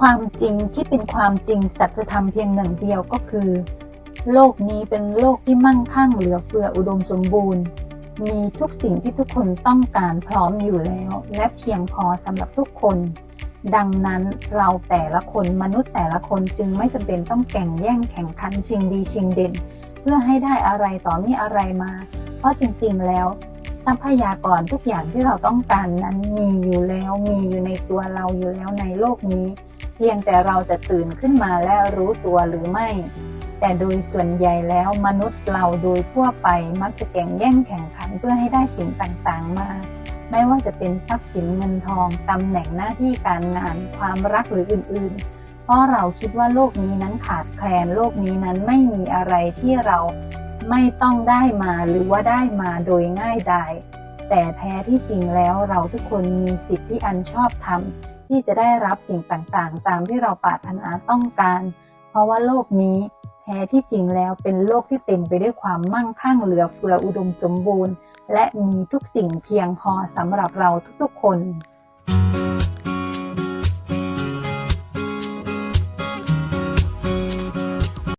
ความจริงที่เป็นความจริงสัจธรรมเพียงหนึ่งเดียวก็คือ โลกนี้เป็นโลกที่มั่งคั่งเหลือเฟืออุดมสมบูรณ์ มีทุกสิ่งที่ทุกคนต้องการพร้อมอยู่แล้ว และเพียงพอสำหรับทุกคน ดังนั้นเราแต่ละคนมนุษย์แต่ละคนจึงไม่จำเป็นต้องแข่งแย่งแข่งขันชิงดีชิงเด่น เพื่อให้ได้อะไรต่อมีอะไรมา เพราะจริงๆแล้วทรัพยากรทุกอย่างที่เราต้องการนั้นมีอยู่แล้วมีอยู่ในตัวเราอยู่แล้วในโลกนี้ เพียงแต่เราจะตื่นขึ้นมาและรู้ตัวหรือไม่ แต่โดยส่วนใหญ่แล้วมนุษย์เราโดยทั่วไปมักจะแข่งแย่งแข่งขันเพื่อให้ได้สิ่งต่างๆ มา ไม่ว่าจะเป็นทรัพย์สินเงินทองตำแหน่งหน้าที่การงาน ความรักหรืออื่นๆ เพราะเราคิดว่าโลกนี้นั้นขาดแคลนโลกนี้นั้นไม่มีอะไรที่เราไม่ต้องได้มาหรือว่าได้มาโดยง่ายดายแต่แท้ที่จริงแล้วเราทุกคนมีสิทธิที่อันชอบธรรม ที่จะได้รับสิ่งต่างๆ ตามที่เราปรารถนาต้องการ เพราะว่าโลกนี้แท้ที่จริงแล้วเป็นโลกที่เต็มไปด้วยความมั่งคั่งเหลือเฟืออุดมสมบูรณ์ และมีทุกสิ่งเพียงพอสำหรับเราทุกๆคน